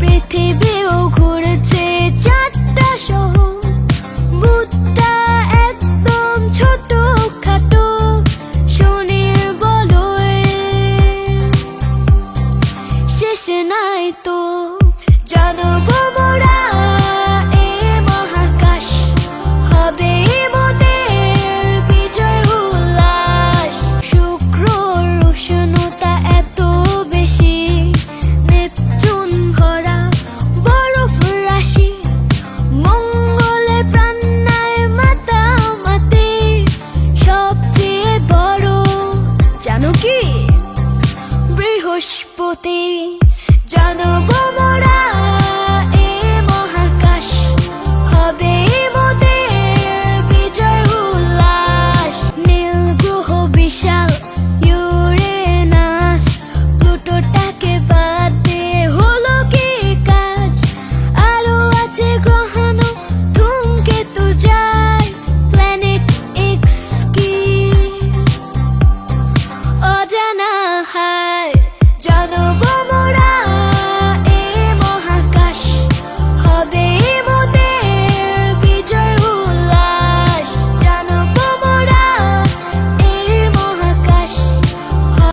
পৃথিবীও ঘুরছে চারটা সহ। বুধটা একদম ছোট খাটো শনির বলয়ে। নাই তো পুষ্পতে জানব